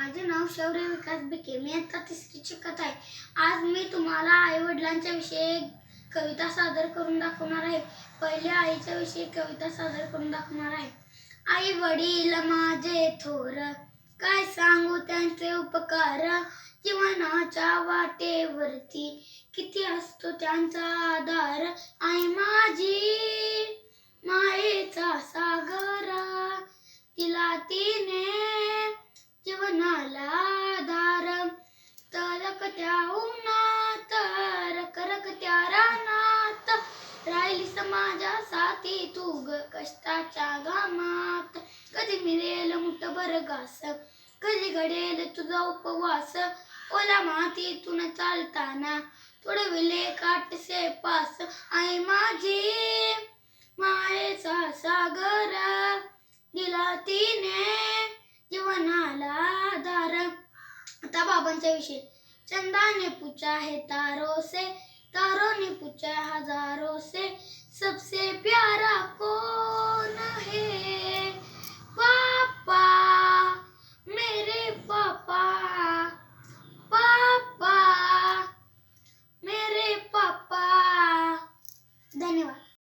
माझे नाव शौर्य विकास बिके मी आता तिसरी शिकत आहे. आज मी तुम्हाला आई वडिलांच्या विषयी कविता सादर करून दाखवणार आहे. पहिले आईच्या विषयी कविता सादर करून दाखवणार आहे. आई वडील माझे थोर काय सांगू त्यांचे उपकार? जीवनाच्या वाटेवरती किती असतो त्यांचा आधार? आई माझी राहिली समाजा साथी तू ग कष्टाच्या गामात कधी मिळेल मुठभर घास कधी घडेल तुझा उपवास. ओला मातीतून चालताना तुडविले काटसे पास. आई माझी मायेचा सागर दिला तिने जीवनाला आधार. आता बाबांच्या विषयी. चंदा ने हे है से तारों ने पूछा हजारों से